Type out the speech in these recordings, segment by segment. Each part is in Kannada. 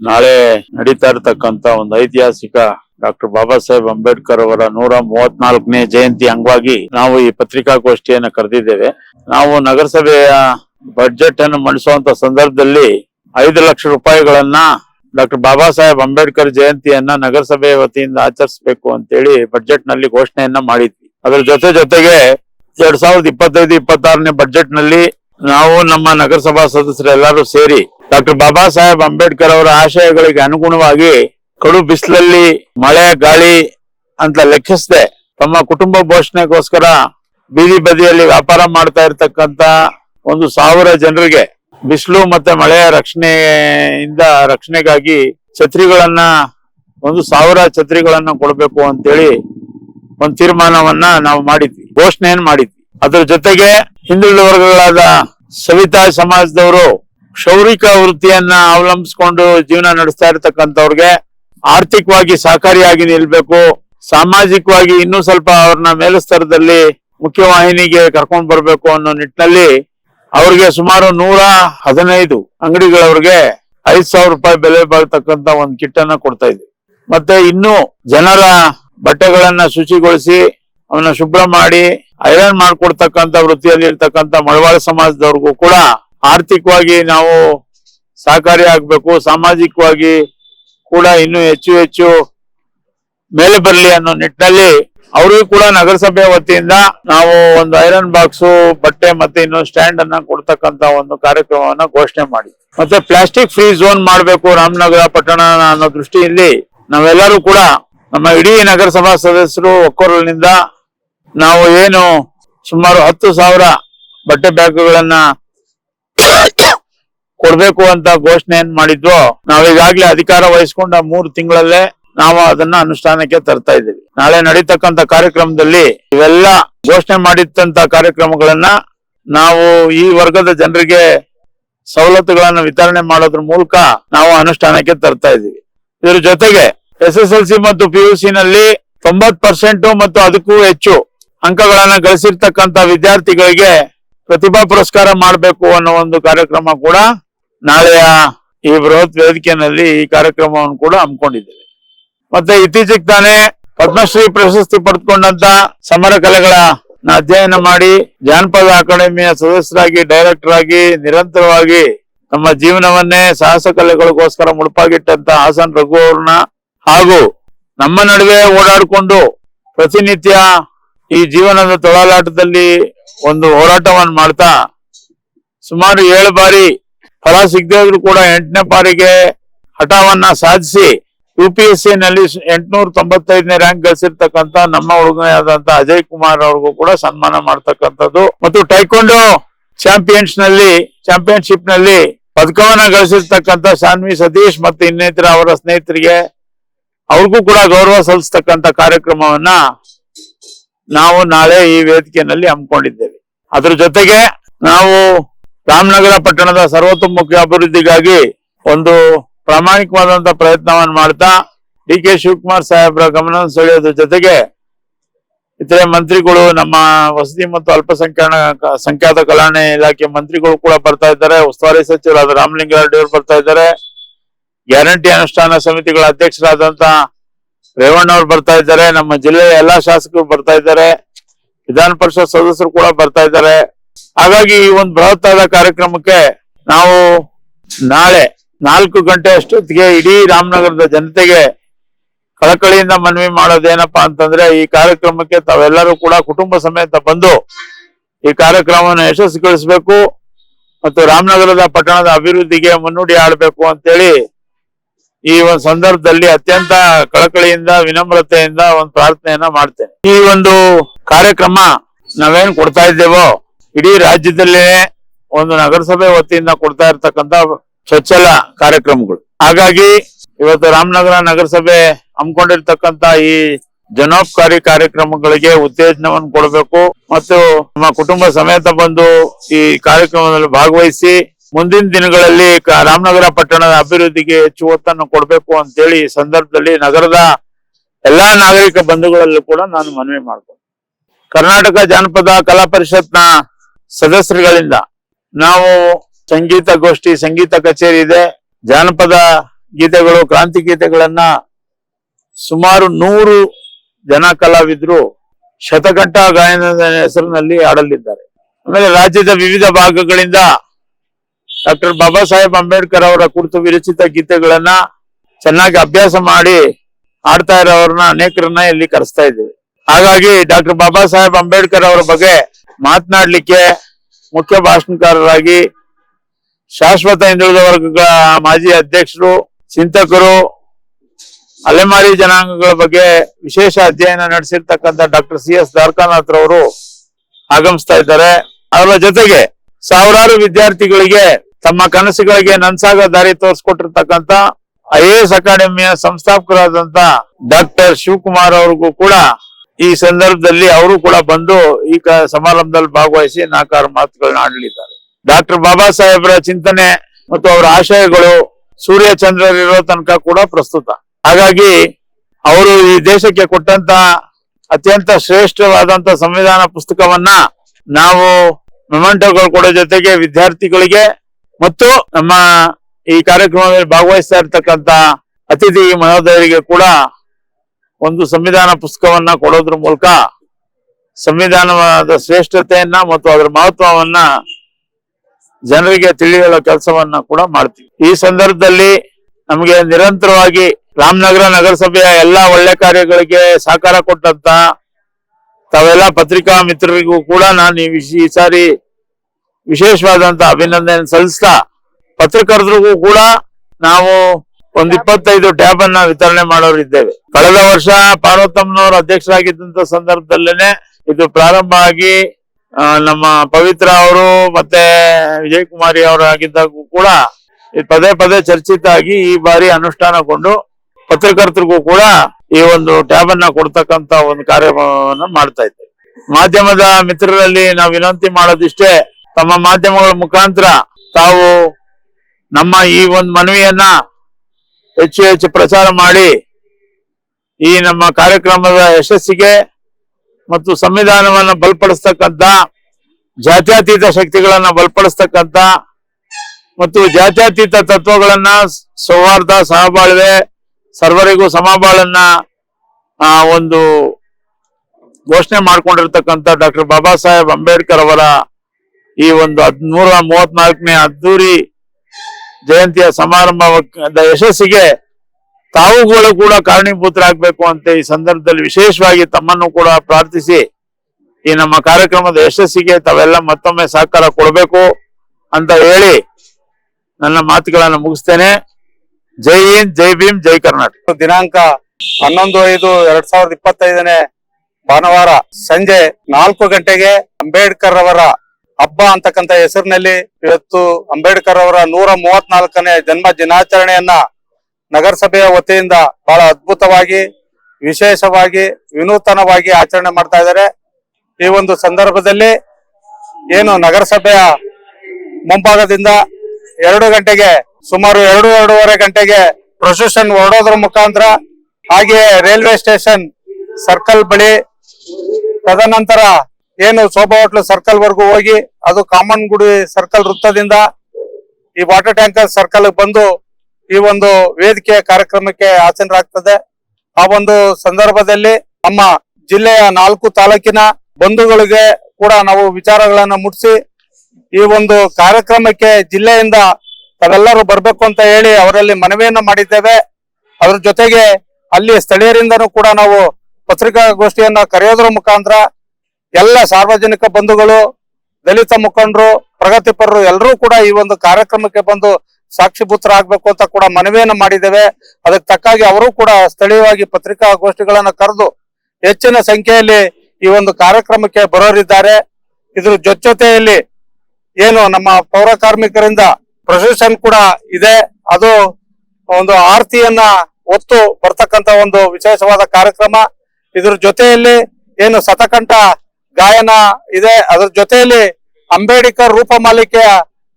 ನಾಳೆ ನಡೀತಾ ಇರತಕ್ಕಂತ ಒಂದು ಐತಿಹಾಸಿಕ ಡಾಕ್ಟರ್ ಬಾಬಾ ಸಾಹೇಬ್ ಅಂಬೇಡ್ಕರ್ ಅವರ ನೂರ ಮೂವತ್ನಾಲ್ಕನೇ ಜಯಂತಿ ಅಂಗವಾಗಿ ನಾವು ಈ ಪತ್ರಿಕಾಗೋಷ್ಠಿಯನ್ನು ಕರೆದಿದ್ದೇವೆ. ನಾವು ನಗರಸಭೆಯ ಬಜೆಟ್ ಅನ್ನು ಮಂಡಿಸುವಂತ ಸಂದರ್ಭದಲ್ಲಿ ಐದು ಲಕ್ಷ ರೂಪಾಯಿಗಳನ್ನ ಡಾಕ್ಟರ್ ಬಾಬಾ ಸಾಹೇಬ್ ಅಂಬೇಡ್ಕರ್ ಜಯಂತಿಯನ್ನ ನಗರಸಭೆ ವತಿಯಿಂದ ಆಚರಿಸಬೇಕು ಅಂತೇಳಿ ಬಜೆಟ್ನಲ್ಲಿ ಘೋಷಣೆಯನ್ನ ಮಾಡಿದ್ವಿ. ಅದರ ಜೊತೆ ಜೊತೆಗೆ ಎರಡ್ ಸಾವಿರದ ಇಪ್ಪತ್ತೈದು, ಇಪ್ಪತ್ತಾರನೇ ಬಜೆಟ್ನಲ್ಲಿ ನಾವು ನಮ್ಮ ನಗರಸಭಾ ಸದಸ್ಯರೆಲ್ಲರೂ ಸೇರಿ ಡಾಕ್ಟರ್ ಬಾಬಾ ಸಾಹೇಬ್ ಅಂಬೇಡ್ಕರ್ ಅವರ ಆಶಯಗಳಿಗೆ ಅನುಗುಣವಾಗಿ ಕಡು ಬಿಸಿಲಲ್ಲಿ ಮಳೆ, ಗಾಳಿ ಅಂತ ಲೆಕ್ಕಿಸದೆ ತಮ್ಮ ಕುಟುಂಬ ಪೋಷಣೆಗೋಸ್ಕರ ಬೀದಿ ಬದಿಯಲ್ಲಿ ವ್ಯಾಪಾರ ಮಾಡ್ತಾ ಇರತಕ್ಕಂತ ಒಂದು ಸಾವಿರ ಜನರಿಗೆ ಬಿಸಿಲು ಮತ್ತೆ ಮಳೆಯ ರಕ್ಷಣೆಯಿಂದ ರಕ್ಷಣೆಗಾಗಿ ಛತ್ರಿಗಳನ್ನ, ಒಂದು ಸಾವಿರ ಛತ್ರಿಗಳನ್ನ ಕೊಡಬೇಕು ಅಂತೇಳಿ ಒಂದು ತೀರ್ಮಾನವನ್ನ ನಾವು ಮಾಡಿದ್ವಿ, ಘೋಷಣೆಯನ್ನು ಮಾಡಿದ್ವಿ. ಅದ್ರ ಜೊತೆಗೆ ಹಿಂದುಳಿದ ವರ್ಗಗಳಾದ ಸವಿತಾ ಸಮಾಜದವರು ಕ್ಷೌರಿಕ ವೃತ್ತಿಯನ್ನ ಅವಲಂಬಿಸಿಕೊಂಡು ಜೀವನ ನಡೆಸ್ತಾ ಇರ್ತಕ್ಕಂಥವ್ರಿಗೆ ಆರ್ಥಿಕವಾಗಿ ಸಹಕಾರಿಯಾಗಿ ನಿಲ್ಬೇಕು. ಸಾಮಾಜಿಕವಾಗಿ ಇನ್ನೂ ಸ್ವಲ್ಪ ಅವ್ರನ್ನ ಮೇಲಸ್ತರದಲ್ಲಿ ಮುಖ್ಯವಾಹಿನಿಗೆ ಕರ್ಕೊಂಡ್ ಬರ್ಬೇಕು ಅನ್ನೋ ನಿಟ್ಟಿನಲ್ಲಿ ಅವ್ರಿಗೆ ಸುಮಾರು ನೂರ ಹದಿನೈದು ಅಂಗಡಿಗಳವ್ರಿಗೆ ಐದ್ ಸಾವಿರ ರೂಪಾಯಿ ಬೆಲೆ ಬಾಳ್ತಕ್ಕಂತ ಒಂದು ಕಿಟ್ ಅನ್ನ ಕೊಡ್ತಾ ಇದ್ವಿ. ಮತ್ತೆ ಇನ್ನು ಜನರ ಬಟ್ಟೆಗಳನ್ನ ಶುಚಿಗೊಳಿಸಿ ಅವನ್ನ ಶುಭ್ರ ಮಾಡಿ ಐರನ್ ಮಾಡ್ಕೊಡ್ತಕ್ಕಂತ ವೃತ್ತಿಯಲ್ಲಿ ಇರ್ತಕ್ಕಂತ ಮಳವಾಳ ಸಮಾಜದವ್ರಿಗೂ ಕೂಡ ಆರ್ಥಿಕವಾಗಿ ನಾವು ಸಹಕಾರಿ ಆಗ್ಬೇಕು, ಸಾಮಾಜಿಕವಾಗಿ ಕೂಡ ಇನ್ನು ಹೆಚ್ಚು ಹೆಚ್ಚು ಮೇಲೆ ಬರಲಿ ಅನ್ನೋ ನಿಟ್ಟಿನಲ್ಲಿ ಅವರಿಗೂ ಕೂಡ ನಗರಸಭೆ ವತಿಯಿಂದ ನಾವು ಒಂದು ಐರನ್ ಬಾಕ್ಸ್, ಬಟ್ಟೆ ಮತ್ತೆ ಇನ್ನೊಂದು ಸ್ಟ್ಯಾಂಡ್ ಅನ್ನ ಕೊಡ್ತಕ್ಕಂತ ಒಂದು ಕಾರ್ಯಕ್ರಮವನ್ನ ಘೋಷಣೆ ಮಾಡಿ. ಮತ್ತೆ ಪ್ಲಾಸ್ಟಿಕ್ ಫ್ರೀ ಝೋನ್ ಮಾಡಬೇಕು ರಾಮನಗರ, ಪಟ್ಟಣ ಅನ್ನೋ ದೃಷ್ಟಿಯಲ್ಲಿ ನಾವೆಲ್ಲರೂ ಕೂಡ ನಮ್ಮ ಇಡೀ ನಗರಸಭಾ ಸದಸ್ಯರು ಒಕ್ಕೊರಲಿನಿಂದ ನಾವು ಏನು ಸುಮಾರು ಹತ್ತು ಸಾವಿರ ಬಟ್ಟೆ ಬ್ಯಾಗ್ಗಳನ್ನ ಕೊಡ್ಬೇಕು ಅಂತ ಘೋಷಣೆ ಏನ್ ಮಾಡಿದ್ವು, ನಾವೀಗಾಗ್ಲೇ ಅಧಿಕಾರ ವಹಿಸ್ಕೊಂಡ ಮೂರು ತಿಂಗಳಲ್ಲೇ ನಾವು ಅದನ್ನ ಅನುಷ್ಠಾನಕ್ಕೆ ತರ್ತಾ ಇದ್ದೀವಿ. ನಾಳೆ ನಡೀತಕ್ಕಂತ ಕಾರ್ಯಕ್ರಮದಲ್ಲಿ ಇವೆಲ್ಲ ಘೋಷಣೆ ಮಾಡಿದಂತ ಕಾರ್ಯಕ್ರಮಗಳನ್ನ ನಾವು ಈ ವರ್ಗದ ಜನರಿಗೆ ಸವಲತ್ತುಗಳನ್ನ ವಿತರಣೆ ಮಾಡೋದ್ರ ಮೂಲಕ ನಾವು ಅನುಷ್ಠಾನಕ್ಕೆ ತರ್ತಾ ಇದ್ದೀವಿ. ಇದ್ರ ಜೊತೆಗೆ ಎಸ್ ಎಸ್ ಎಲ್ ಸಿ ಮತ್ತು ಪಿ ಯು ಸಿ ನಲ್ಲಿ ತೊಂಬತ್ ಪರ್ಸೆಂಟ್ ಮತ್ತು ಅದಕ್ಕೂ ಹೆಚ್ಚು ಅಂಕಗಳನ್ನ ಗಳಿಸಿರ್ತಕ್ಕಂತ ವಿದ್ಯಾರ್ಥಿಗಳಿಗೆ ಪ್ರತಿಭಾ ಪುರಸ್ಕಾರ ಮಾಡಬೇಕು ಅನ್ನೋ ಒಂದು ಕಾರ್ಯಕ್ರಮ ಕೂಡ ನಾಳೆಯ ಈ ಬೃಹತ್ ವೇದಿಕೆಯಲ್ಲಿ ಈ ಕಾರ್ಯಕ್ರಮವನ್ನು ಕೂಡ ಹಮ್ಮಿಕೊಂಡಿದ್ದೇವೆ. ಮತ್ತೆ ಇತ್ತೀಚೆಗೆ ತಾನೇ ಪದ್ಮಶ್ರೀ ಪ್ರಶಸ್ತಿ ಪಡೆದುಕೊಂಡಂತ ಸಮರ ಕಲೆಗಳ ಅಧ್ಯಯನ ಮಾಡಿ ಜಾನಪದ ಅಕಾಡೆಮಿಯ ಸದಸ್ಯರಾಗಿ ಡೈರೆಕ್ಟರ್ ಆಗಿ, ನಿರಂತರವಾಗಿ ನಮ್ಮ ಜೀವನವನ್ನೇ ಸಾಹಸ ಕಲೆಗಳಿಗೋಸ್ಕರ ಮುಡುಪಾಗಿಟ್ಟಂತ ಹಾಸನ್ ರಘು ಅವ್ರನ್ನ ಹಾಗೂ ನಮ್ಮ ನಡುವೆ ಓಡಾಡಿಕೊಂಡು ಪ್ರತಿನಿತ್ಯ ಈ ಜೀವನದ ತೊಳಲಾಟದಲ್ಲಿ ಒಂದು ಹೋರಾಟವನ್ನು ಮಾಡ್ತಾ ಸುಮಾರು ಏಳು ಬಾರಿ ಫಲ ಸಿಗದೆ ಕೂಡ ಎಂಟನೇ ಪಾರಿಗೆ ಹಠವನ್ನ ಸಾಧಿಸಿ ಯು ಪಿ ಎಸ್ ಸಿ ನಲ್ಲಿ ಎಂಟುನೂರ ತೊಂಬತ್ತೈದನೇ ರ್ಯಾಂಕ್ ಗಳಿಸಿರ್ತಕ್ಕಂತ ನಮ್ಮ ಹುಡುಗನಾದಂತ ಅಜಯ್ ಕುಮಾರ್ ಅವ್ರಿಗೂ ಕೂಡ ಸನ್ಮಾನ ಮಾಡ್ತಕ್ಕಂಥದ್ದು. ಮತ್ತು ಟೈಕೊಂಡೋ ಚಾಂಪಿಯನ್ಸ್ನಲ್ಲಿ ಚಾಂಪಿಯನ್ಶಿಪ್ನಲ್ಲಿ ಪದಕವನ್ನ ಗಳಿಸಿರ್ತಕ್ಕಂಥ ಶಾನ್ವಿ ಸತೀಶ್ ಮತ್ತು ಇನ್ನಿತರ ಅವರ ಸ್ನೇಹಿತರಿಗೆ ಅವ್ರಿಗೂ ಕೂಡ ಗೌರವ ಸಲ್ಲಿಸ್ತಕ್ಕಂತ ಕಾರ್ಯಕ್ರಮವನ್ನ ನಾವು ನಾಳೆ ಈ ವೇದಿಕೆಯಲ್ಲಿ ಹಮ್ಮಿಕೊಂಡಿದ್ದೇವೆ. ಅದ್ರ ಜೊತೆಗೆ ನಾವು ರಾಮನಗರ ಪಟ್ಟಣದ ಸರ್ವತೋಮುಖಿ ಅಭಿವೃದ್ಧಿಗಾಗಿ ಒಂದು ಪ್ರಾಮಾಣಿಕವಾದಂತ ಪ್ರಯತ್ನವನ್ನು ಮಾಡ್ತಾ ಡಿ ಕೆ ಶಿವಕುಮಾರ್ ಸಾಹೇಬ್ರ ಗಮನ ಸೆಳೆಯೋದ್ರ ಜೊತೆಗೆ ಇತರೆ ಮಂತ್ರಿಗಳು ನಮ್ಮ ವಸತಿ ಮತ್ತು ಅಲ್ಪಸಂಖ್ಯಾತ ಸಂಖ್ಯಾತ ಕಲ್ಯಾಣ ಇಲಾಖೆ ಮಂತ್ರಿಗಳು ಕೂಡ ಬರ್ತಾ ಇದ್ದಾರೆ. ಉಸ್ತುವಾರಿ ಸಚಿವರಾದ ರಾಮಲಿಂಗಾರೆಡ್ಡಿ ಅವರು ಬರ್ತಾ ಇದ್ದಾರೆ. ಗ್ಯಾರಂಟಿ ಅನುಷ್ಠಾನ ಸಮಿತಿಗಳ ಅಧ್ಯಕ್ಷರಾದಂತ ರೇವಣ್ಣ ಅವರು ಬರ್ತಾ ಇದ್ದಾರೆ. ನಮ್ಮ ಜಿಲ್ಲೆಯ ಎಲ್ಲಾ ಶಾಸಕರು ಬರ್ತಾ ಇದ್ದಾರೆ. ವಿಧಾನ ಪರಿಷತ್ ಸದಸ್ಯರು ಕೂಡ ಬರ್ತಾ ಇದ್ದಾರೆ. ಹಾಗಾಗಿ ಈ ಒಂದು ಬೃಹತ್ತಾದ ಕಾರ್ಯಕ್ರಮಕ್ಕೆ ನಾವು ನಾಳೆ ನಾಲ್ಕು ಗಂಟೆ ಅಷ್ಟೊತ್ತಿಗೆ ಇಡೀ ರಾಮನಗರದ ಜನತೆಗೆ ಕಳಕಳಿಯಿಂದ ಮನವಿ ಮಾಡೋದೇನಪ್ಪಾ ಅಂತಂದ್ರೆ ಈ ಕಾರ್ಯಕ್ರಮಕ್ಕೆ ತಾವೆಲ್ಲರೂ ಕೂಡ ಕುಟುಂಬ ಸಮೇತ ಬಂದು ಈ ಕಾರ್ಯಕ್ರಮವನ್ನು ಯಶಸ್ವಿಗೊಳಿಸಬೇಕು ಮತ್ತು ರಾಮನಗರದ ಪಟ್ಟಣದ ಅಭಿವೃದ್ಧಿಗೆ ಮುನ್ನುಡಿ ಆಡಬೇಕು ಅಂತೇಳಿ ಈ ಒಂದು ಸಂದರ್ಭದಲ್ಲಿ ಅತ್ಯಂತ ಕಳಕಳಿಯಿಂದ, ವಿನಮ್ರತೆಯಿಂದ ಒಂದು ಪ್ರಾರ್ಥನೆಯನ್ನ ಮಾಡ್ತೇನೆ. ಈ ಒಂದು ಕಾರ್ಯಕ್ರಮ ನಾವೇನ್ ಕೊಡ್ತಾ ಇದ್ದೇವೋ ಇಡೀ ರಾಜ್ಯದಲ್ಲೇ ಒಂದು ನಗರಸಭೆ ವತಿಯಿಂದ ಕೊಡ್ತಾ ಇರ್ತಕ್ಕಂತ ಸ್ವಚ್ಛಲ ಕಾರ್ಯಕ್ರಮಗಳು. ಹಾಗಾಗಿ ಇವತ್ತು ರಾಮನಗರ ನಗರಸಭೆ ಹಮ್ಮಿಕೊಂಡಿರ್ತಕ್ಕಂತ ಈ ಜನೋಪಕಾರಿ ಕಾರ್ಯಕ್ರಮಗಳಿಗೆ ಉತ್ತೇಜನವನ್ನು ಕೊಡಬೇಕು ಮತ್ತು ನಮ್ಮ ಕುಟುಂಬ ಸಮೇತ ಬಂದು ಈ ಕಾರ್ಯಕ್ರಮದಲ್ಲಿ ಭಾಗವಹಿಸಿ ಮುಂದಿನ ದಿನಗಳಲ್ಲಿ ರಾಮನಗರ ಪಟ್ಟಣದ ಅಭಿವೃದ್ಧಿಗೆ ಹೆಚ್ಚು ಒತ್ತನ್ನು ಕೊಡಬೇಕು ಅಂತೇಳಿ ಈ ಸಂದರ್ಭದಲ್ಲಿ ನಗರದ ಎಲ್ಲಾ ನಾಗರಿಕ ಬಂಧುಗಳಲ್ಲೂ ಕೂಡ ನಾನು ಮನವಿ ಮಾಡ್ತೀನಿ ಕರ್ನಾಟಕ ಜಾನಪದ ಕಲಾ ಪರಿಷತ್ನ ಸದಸ್ಯರುಗಳಿಂದ ನಾವು ಸಂಗೀತ ಗೋಷ್ಠಿ, ಸಂಗೀತ ಕಚೇರಿ ಇದೆ. ಜಾನಪದ ಗೀತೆಗಳು, ಕ್ರಾಂತಿ ಗೀತೆಗಳನ್ನ ಸುಮಾರು ನೂರು ಜನ ಕಲಾವಿದ್ರು ಶತಕಂಠ ಗಾಯನದ ಹೆಸರಿನಲ್ಲಿ ಆಡಲಿದ್ದಾರೆ ಆಮೇಲೆ ರಾಜ್ಯದ ವಿವಿಧ ಭಾಗಗಳಿಂದ ಡಾಕ್ಟರ್ ಬಾಬಾ ಸಾಹೇಬ್ ಅಂಬೇಡ್ಕರ್ ಅವರ ಕುರಿತು ವಿರಚಿತ ಗೀತೆಗಳನ್ನ ಚೆನ್ನಾಗಿ ಅಭ್ಯಾಸ ಮಾಡಿ ಆಡ್ತಾ ಇರೋರನ್ನ ಅನೇಕರನ್ನ ಇಲ್ಲಿ ಕರೆಸ್ತಾ ಇದ್ದೀವಿ. ಹಾಗಾಗಿ ಡಾಕ್ಟರ್ ಬಾಬಾ ಸಾಹೇಬ್ ಅಂಬೇಡ್ಕರ್ ಅವರ ಬಗ್ಗೆ ಮಾತನಾಡ್ಲಿಕ್ಕೆ ಮುಖ್ಯ ಭಾಷಣಕಾರರಾಗಿ ಶಾಶ್ವತ ಹಿಂದುಳಿದ ವರ್ಗಗಳ ಮಾಜಿ ಅಧ್ಯಕ್ಷರು, ಚಿಂತಕರು, ಅಲೆಮಾರಿ ಜನಾಂಗಗಳ ಬಗ್ಗೆ ವಿಶೇಷ ಅಧ್ಯಯನ ನಡೆಸಿರ್ತಕ್ಕಂಥ ಡಾಕ್ಟರ್ ಸಿ ಎಸ್ ದ್ವಾರಕಾನಾಥ್ ಅವರು ಆಗಮಿಸ್ತಾ ಇದ್ದಾರೆ. ಅವರ ಜೊತೆಗೆ ಸಾವಿರಾರು ವಿದ್ಯಾರ್ಥಿಗಳಿಗೆ ತಮ್ಮ ಕನಸುಗಳಿಗೆ ನನ್ಸಾಗ ದಾರಿ ತೋರಿಸ್ಕೊಟ್ಟಿರ್ತಕ್ಕಂಥ ಐ ಎ ಎಸ್ ಅಕಾಡೆಮಿಯ ಸಂಸ್ಥಾಪಕರಾದಂತ ಡಾಕ್ಟರ್ ಶಿವಕುಮಾರ್ ಅವ್ರಿಗೂ ಕೂಡ ಈ ಸಂದರ್ಭದಲ್ಲಿ ಅವರು ಕೂಡ ಬಂದು ಈ ಸಮಾರಂಭದಲ್ಲಿ ಭಾಗವಹಿಸಿ ನಾಲ್ಕಾರು ಮಾತುಗಳನ್ನ ಆಡಲಿದ್ದಾರೆ. ಡಾಕ್ಟರ್ ಬಾಬಾ ಸಾಹೇಬರ ಚಿಂತನೆ ಮತ್ತು ಅವರ ಆಶಯಗಳು ಸೂರ್ಯ ಚಂದ್ರರಿರೋ ತನಕ ಕೂಡ ಪ್ರಸ್ತುತ. ಹಾಗಾಗಿ ಅವರು ಈ ದೇಶಕ್ಕೆ ಕೊಟ್ಟಂತ ಅತ್ಯಂತ ಶ್ರೇಷ್ಠವಾದಂತ ಸಂವಿಧಾನ ಪುಸ್ತಕವನ್ನ ನಾವು ಮೆಮೆಂಟೋಗಳು ಕೊಡೋ ಜೊತೆಗೆ ವಿದ್ಯಾರ್ಥಿಗಳಿಗೆ ಮತ್ತು ನಮ್ಮ ಈ ಕಾರ್ಯಕ್ರಮದಲ್ಲಿ ಭಾಗವಹಿಸ್ತಾ ಇರ್ತಕ್ಕಂತ ಅತಿಥಿ ಮಹೋದಯರಿಗೆ ಕೂಡ ಒಂದು ಸಂವಿಧಾನ ಪುಸ್ತಕವನ್ನ ಕೊಡೋದ್ರ ಮೂಲಕ ಸಂವಿಧಾನದ ಶ್ರೇಷ್ಠತೆಯನ್ನ ಮತ್ತು ಅದರ ಮಹತ್ವವನ್ನ ಜನರಿಗೆ ತಿಳಿಯಲು ಕೆಲಸವನ್ನ ಕೂಡ ಮಾಡ್ತೀವಿ. ಈ ಸಂದರ್ಭದಲ್ಲಿ ನಮಗೆ ನಿರಂತರವಾಗಿ ರಾಮನಗರ ನಗರಸಭೆಯ ಎಲ್ಲಾ ಒಳ್ಳೆ ಕಾರ್ಯಗಳಿಗೆ ಸಹಕಾರ ಕೊಟ್ಟಂತ ತಾವೆಲ್ಲ ಪತ್ರಿಕಾ ಮಿತ್ರರಿಗೂ ಕೂಡ ನಾನು ಈ ಸಾರಿ ವಿಶೇಷವಾದಂತ ಅಭಿನಂದನೆ ಸಲ್ಲಿಸ್ತಾ, ಪತ್ರಕರ್ತರಿಗೂ ಕೂಡ ನಾವು ಒಂದ್ ಇಪ್ಪತ್ತೈದು ಟ್ಯಾಬ್ ಅನ್ನ ವಿತರಣೆ ಮಾಡೋರು ಇದ್ದೇವೆ. ಕಳೆದ ವರ್ಷ ಪಾರ್ವತಮ್ಮನವರು ಅಧ್ಯಕ್ಷರಾಗಿದ್ದಂತ ಸಂದರ್ಭದಲ್ಲೇನೆ ಇದು ಪ್ರಾರಂಭ ಆಗಿ ನಮ್ಮ ಪವಿತ್ರ ಅವರು ಮತ್ತೆ ವಿಜಯ್ ಕುಮಾರಿ ಅವರು ಆಗಿದ್ದಾಗೂ ಕೂಡ ಪದೇ ಪದೇ ಚರ್ಚಿತ ಆಗಿ ಈ ಬಾರಿ ಅನುಷ್ಠಾನಗೊಂಡು ಪತ್ರಕರ್ತರಿಗೂ ಕೂಡ ಈ ಒಂದು ಟ್ಯಾಬ್ ಅನ್ನ ಕೊಡ್ತಕ್ಕಂತ ಒಂದು ಕಾರ್ಯಕ್ರಮವನ್ನು ಮಾಡ್ತಾ ಇದ್ದೇವೆ. ಮಾಧ್ಯಮದ ಮಿತ್ರರಲ್ಲಿ ನಾವು ವಿನಂತಿ ಮಾಡೋದಿಷ್ಟೇ, ತಮ್ಮ ಮಾಧ್ಯಮಗಳ ಮುಖಾಂತರ ತಾವು ನಮ್ಮ ಈ ಒಂದು ಮನವಿಯನ್ನ ಹೆಚ್ಚು ಹೆಚ್ಚು ಪ್ರಚಾರ ಮಾಡಿ ಈ ನಮ್ಮ ಕಾರ್ಯಕ್ರಮದ ಯಶಸ್ಸಿಗೆ ಮತ್ತು ಸಂವಿಧಾನವನ್ನು ಬಲಪಡಿಸ್ತಕ್ಕಂಥ ಜಾತ್ಯತೀತ ಶಕ್ತಿಗಳನ್ನ ಬಲಪಡಿಸ್ತಕ್ಕಂಥ ಮತ್ತು ಜಾತ್ಯತೀತ ತತ್ವಗಳನ್ನ ಸೌಹಾರ್ದ, ಸಹಬಾಳ್ವೆ, ಸರ್ವರಿಗೂ ಸಮಬಾಳನ್ನ, ಆ, ಒಂದು ಘೋಷಣೆ ಮಾಡಿಕೊಂಡಿರ್ತಕ್ಕಂಥ ಡಾಕ್ಟರ್ ಬಾಬಾ ಸಾಹೇಬ್ ಅಂಬೇಡ್ಕರ್ ಅವರ ಈ ಒಂದು ಹದ್ನೂರ ಮೂವತ್ನಾಲ್ಕನೇ ಅದ್ದೂರಿ ಜಯಂತಿಯ ಸಮಾರಂಭದ ಯಶಸ್ಸಿಗೆ ತಾವುಗಳು ಕೂಡ ಕಾರಣೀಭೂತರಾಗಬೇಕು ಅಂತ ಈ ಸಂದರ್ಭದಲ್ಲಿ ವಿಶೇಷವಾಗಿ ತಮ್ಮನ್ನು ಕೂಡ ಪ್ರಾರ್ಥಿಸಿ ಈ ನಮ್ಮ ಕಾರ್ಯಕ್ರಮದ ಯಶಸ್ಸಿಗೆ ತಾವೆಲ್ಲ ಮತ್ತೊಮ್ಮೆ ಸಹಕಾರ ಕೊಡಬೇಕು ಅಂತ ಹೇಳಿ ನನ್ನ ಮಾತುಗಳನ್ನು ಮುಗಿಸ್ತೇನೆ. ಜೈ ಹಿಂದ್, ಜೈ ಭೀಮ್, ಜೈ ಕರ್ನಾಟಕ. ದಿನಾಂಕ ಹನ್ನೊಂದು ಐದು ಎರಡ್ ಸಾವಿರದ ಇಪ್ಪತ್ತೈದನೇ ಭಾನುವಾರ ಸಂಜೆ ನಾಲ್ಕು ಗಂಟೆಗೆ ಅಂಬೇಡ್ಕರ್ ಅವರ ಹಬ್ಬ ಅಂತಕ್ಕಂಥ ಹೆಸರಿನಲ್ಲಿ ಇವತ್ತು ಅಂಬೇಡ್ಕರ್ ಅವರ ನೂರ ಮೂವತ್ನಾಲ್ಕನೇ ಜನ್ಮ ದಿನಾಚರಣೆಯನ್ನ ನಗರಸಭೆಯ ವತಿಯಿಂದ ಬಹಳ ಅದ್ಭುತವಾಗಿ, ವಿಶೇಷವಾಗಿ, ವಿನೂತನವಾಗಿ ಆಚರಣೆ ಮಾಡ್ತಾ ಇದ್ದಾರೆ. ಈ ಒಂದು ಸಂದರ್ಭದಲ್ಲಿ ಏನು ನಗರಸಭೆಯ ಮುಂಭಾಗದಿಂದ ಎರಡು ಗಂಟೆಗೆ, ಸುಮಾರು ಎರಡು, ಎರಡೂವರೆ ಗಂಟೆಗೆ ಪ್ರೊಸೆಷನ್ ಹೊರಡೋದ್ರ ಮುಖಾಂತರ ಹಾಗೆಯೇ ರೈಲ್ವೆ ಸ್ಟೇಷನ್ ಸರ್ಕಲ್ ಬಳಿ ತದನಂತರ ಏನು ಶೋಭಾ ಹೋಟ್ಲು ಸರ್ಕಲ್ ವರೆಗೂ ಹೋಗಿ, ಅದು ಕಾಮನ್ ಗುಡಿ ಸರ್ಕಲ್ ವೃತ್ತದಿಂದ ಈ ವಾಟರ್ ಟ್ಯಾಂಕರ್ ಸರ್ಕಲ್ ಬಂದು ಈ ಒಂದು ವೇದಿಕೆ ಕಾರ್ಯಕ್ರಮಕ್ಕೆ ಆಸನರಾಗ್ತದೆ. ಆ ಒಂದು ಸಂದರ್ಭದಲ್ಲಿ ನಮ್ಮ ಜಿಲ್ಲೆಯ ನಾಲ್ಕು ತಾಲೂಕಿನ ಬಂಧುಗಳಿಗೆ ಕೂಡ ನಾವು ವಿಚಾರಗಳನ್ನ ಮುಟ್ಟಿಸಿ ಈ ಒಂದು ಕಾರ್ಯಕ್ರಮಕ್ಕೆ ಜಿಲ್ಲೆಯಿಂದ ತಾವೆಲ್ಲರೂ ಬರಬೇಕು ಅಂತ ಹೇಳಿ ಅವರಲ್ಲಿ ಮನವಿಯನ್ನ ಮಾಡಿದ್ದೇವೆ. ಅದರ ಜೊತೆಗೆ ಅಲ್ಲಿ ಸ್ಥಳೀಯರಿಂದನೂ ಕೂಡ ನಾವು ಪತ್ರಿಕಾಗೋಷ್ಠಿಯನ್ನ ಕರೆಯೋದ್ರ ಮುಖಾಂತರ ಎಲ್ಲ ಸಾರ್ವಜನಿಕ ಬಂಧುಗಳು, ದಲಿತ ಮುಖಂಡರು ಪ್ರಗತಿಪರರು ಎಲ್ಲರೂ ಕೂಡ ಈ ಒಂದು ಕಾರ್ಯಕ್ರಮಕ್ಕೆ ಬಂದು ಸಾಕ್ಷಿಭೂತರಾಗಬೇಕು ಅಂತ ಕೂಡ ಮನವಿಯನ್ನು ಮಾಡಿದ್ದೇವೆ. ಅದಕ್ಕೆ ತಕ್ಕಾಗಿ ಅವರು ಕೂಡ ಸ್ಥಳೀಯವಾಗಿ ಪತ್ರಿಕಾಗೋಷ್ಠಿಗಳನ್ನು ಕರೆದು ಹೆಚ್ಚಿನ ಸಂಖ್ಯೆಯಲ್ಲಿ ಈ ಒಂದು ಕಾರ್ಯಕ್ರಮಕ್ಕೆ ಬರೋರಿದ್ದಾರೆ. ಇದ್ರ ಜೊತೆಯಲ್ಲಿ ಏನು ನಮ್ಮ ಪೌರ ಕಾರ್ಮಿಕರಿಂದ ಪ್ರೊಸೆಷನ್ ಕೂಡ ಇದೆ. ಅದು ಒಂದು ಆರತಿಯನ್ನ ಒತ್ತು ಬರ್ತಕ್ಕಂತ ಒಂದು ವಿಶೇಷವಾದ ಕಾರ್ಯಕ್ರಮ. ಇದ್ರ ಜೊತೆಯಲ್ಲಿ ಏನು ಶತಕಂಠ ಗಾಯನ ಇದೆ. ಅದರ ಜೊತೆಯಲ್ಲಿ ಅಂಬೇಡ್ಕರ್ ರೂಪಮಾಲಿಕೆಯ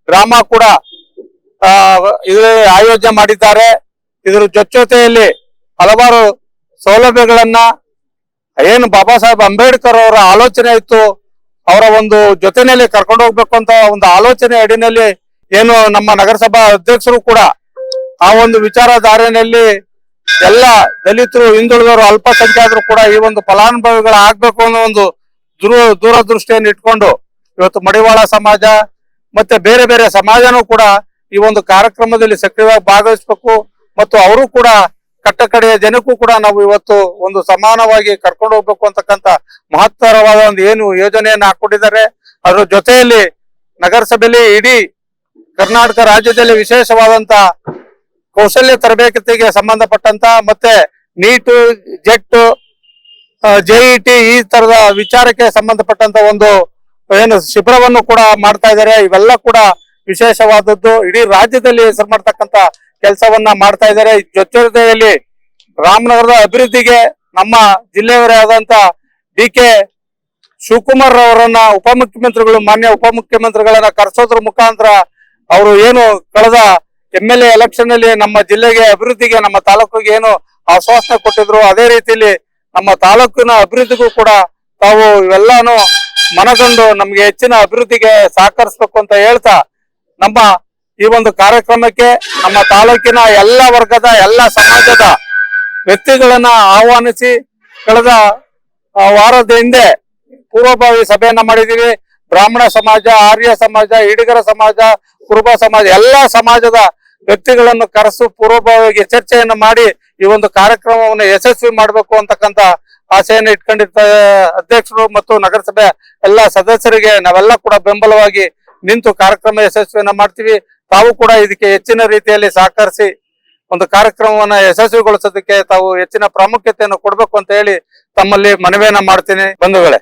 ಡ್ರಾಮಾ ಕೂಡ ಆಯೋಜನೆ ಮಾಡಿದ್ದಾರೆ. ಇದರ ಜೊತೆಯಲ್ಲಿ ಹಲವಾರು ಸೌಲಭ್ಯಗಳನ್ನ ಏನು ಬಾಬಾ ಸಾಹೇಬ್ ಅಂಬೇಡ್ಕರ್ ಅವರ ಆಲೋಚನೆ ಇತ್ತು, ಅವರ ಒಂದು ಜೊತೆಯಲ್ಲಿ ಕರ್ಕೊಂಡು ಹೋಗ್ಬೇಕು ಅಂತ ಒಂದು ಆಲೋಚನೆ ಅಡಿನಲ್ಲಿ ಏನು ನಮ್ಮ ನಗರಸಭಾ ಅಧ್ಯಕ್ಷರು ಕೂಡ ಆ ಒಂದು ವಿಚಾರಧಾರೆಯಲ್ಲಿ ಎಲ್ಲ ದಲಿತರು ಹಿಂದುಳಿದವರು ಅಲ್ಪಸಂಖ್ಯಾತರು ಕೂಡ ಈ ಒಂದು ಫಲಾನುಭವಿಗಳು ಆಗ್ಬೇಕು ಅನ್ನೋ ಒಂದು ದೂರದೃಷ್ಟಿಯನ್ನು ಇಟ್ಕೊಂಡು ಇವತ್ತು ಮಡಿವಾಳ ಸಮಾಜ ಮತ್ತೆ ಬೇರೆ ಬೇರೆ ಸಮಾಜನೂ ಕೂಡ ಈ ಒಂದು ಕಾರ್ಯಕ್ರಮದಲ್ಲಿ ಸಕ್ರಿಯವಾಗಿ ಭಾಗವಹಿಸಬೇಕು ಮತ್ತು ಅವರು ಕೂಡ ಕಟ್ಟಕಡೆಯ ಜನಕ್ಕೂ ಕೂಡ ನಾವು ಇವತ್ತು ಒಂದು ಸಮಾನವಾಗಿ ಕರ್ಕೊಂಡು ಹೋಗ್ಬೇಕು ಅಂತಕ್ಕಂತ ಮಹತ್ತರವಾದ ಒಂದು ಏನು ಯೋಜನೆಯನ್ನ ಹಾಕೊಂಡಿದ್ದಾರೆ ಅದರ ಜೊತೆಯಲ್ಲಿ ನಗರಸಭೆಯಲ್ಲಿ ಇಡೀ ಕರ್ನಾಟಕ ರಾಜ್ಯದಲ್ಲಿ ವಿಶೇಷವಾದಂತ ಕೌಶಲ್ಯ ತರಬೇತಿಗೆ ಸಂಬಂಧಪಟ್ಟಂತ ಮತ್ತೆ ನೀಟ್ ಜೆಟ್ ಜೆಇಟಿ ಈ ತರದ ವಿಚಾರಕ್ಕೆ ಸಂಬಂಧಪಟ್ಟಂತ ಒಂದು, ಏನು ಶಿಬಿರವನ್ನು ಕೂಡ ಮಾಡ್ತಾ ಇದ್ದಾರೆ. ಇವೆಲ್ಲ ಕೂಡ ವಿಶೇಷವಾದದ್ದು. ಇಡೀ ರಾಜ್ಯದಲ್ಲಿ ಹೆಸರು ಮಾಡ್ತಕ್ಕಂತ ಕೆಲಸವನ್ನ ಮಾಡ್ತಾ ಇದ್ದಾರೆ. ಜೊತೆಯಲ್ಲಿ ರಾಮನಗರದ ಅಭಿವೃದ್ಧಿಗೆ ನಮ್ಮ ಜಿಲ್ಲೆಯವರೇ ಆದಂತ ಡಿ ಕೆ ಶಿವಕುಮಾರ್ ಅವರನ್ನ ಉಪಮುಖ್ಯಮಂತ್ರಿಗಳು, ಮಾನ್ಯ ಉಪಮುಖ್ಯಮಂತ್ರಿಗಳನ್ನ ಕರೆಸೋದ್ರ ಮುಖಾಂತರ ಅವರು ಏನು ಕಳೆದ ಎಂ ಎಲ್ ಎ ಎಲೆಕ್ಷನ್ ಅಲ್ಲಿ ನಮ್ಮ ಜಿಲ್ಲೆಗೆ ಅಭಿವೃದ್ಧಿಗೆ, ನಮ್ಮ ತಾಲೂಕಿಗೆ ಏನು ಆಶ್ವಾಸನೆ ಕೊಟ್ಟಿದ್ರು, ಅದೇ ರೀತಿಯಲ್ಲಿ ನಮ್ಮ ತಾಲೂಕಿನ ಅಭಿವೃದ್ಧಿಗೂ ಕೂಡ ತಾವು ಇವೆಲ್ಲಾನು ಮನಗಂಡು ನಮ್ಗೆ ಹೆಚ್ಚಿನ ಅಭಿವೃದ್ಧಿಗೆ ಸಹಕರಿಸಬೇಕು ಅಂತ ಹೇಳ್ತಾ ನಮ್ಮ ಈ ಒಂದು ಕಾರ್ಯಕ್ರಮಕ್ಕೆ ನಮ್ಮ ತಾಲೂಕಿನ ಎಲ್ಲ ವರ್ಗದ, ಎಲ್ಲ ಸಮಾಜದ ವ್ಯಕ್ತಿಗಳನ್ನ ಆಹ್ವಾನಿಸಿ ಕಳೆದ ವಾರದ ಹಿಂದೆ ಪೂರ್ವಭಾವಿ ಸಭೆಯನ್ನ ಮಾಡಿದೀವಿ. ಬ್ರಾಹ್ಮಣ ಸಮಾಜ, ಆರ್ಯ ಸಮಾಜ ಈಡಿಗರ ಸಮಾಜ, ಕುರುಬ ಸಮಾಜ, ಎಲ್ಲಾ ಸಮಾಜದ ವ್ಯಕ್ತಿಗಳನ್ನು ಕರೆಸು ಪೂರ್ವಭಾವಿಯಾಗಿ ಚರ್ಚೆಯನ್ನು ಮಾಡಿ ಈ ಒಂದು ಕಾರ್ಯಕ್ರಮವನ್ನು ಯಶಸ್ವಿ ಮಾಡಬೇಕು ಅಂತಕ್ಕಂತ ಆಸೆಯನ್ನು ಇಟ್ಕೊಂಡಿರ್ತ ಅಧ್ಯಕ್ಷರು ಮತ್ತು ನಗರಸಭೆ ಎಲ್ಲಾ ಸದಸ್ಯರಿಗೆ ನಾವೆಲ್ಲ ಕೂಡ ಬೆಂಬಲವಾಗಿ ನಿಂತು ಕಾರ್ಯಕ್ರಮ ಯಶಸ್ವಿಯನ್ನ ಮಾಡ್ತೀವಿ. ತಾವು ಕೂಡ ಇದಕ್ಕೆ ಹೆಚ್ಚಿನ ರೀತಿಯಲ್ಲಿ ಸಹಕರಿಸಿ ಒಂದು ಕಾರ್ಯಕ್ರಮವನ್ನ ಯಶಸ್ವಿಗೊಳಿಸೋದಕ್ಕೆ ತಾವು ಹೆಚ್ಚಿನ ಪ್ರಾಮುಖ್ಯತೆಯನ್ನು ಕೊಡಬೇಕು ಅಂತ ಹೇಳಿ ತಮ್ಮಲ್ಲಿ ಮನವಿಯನ್ನ ಮಾಡ್ತೀನಿ ಬಂಧುಗಳೇ.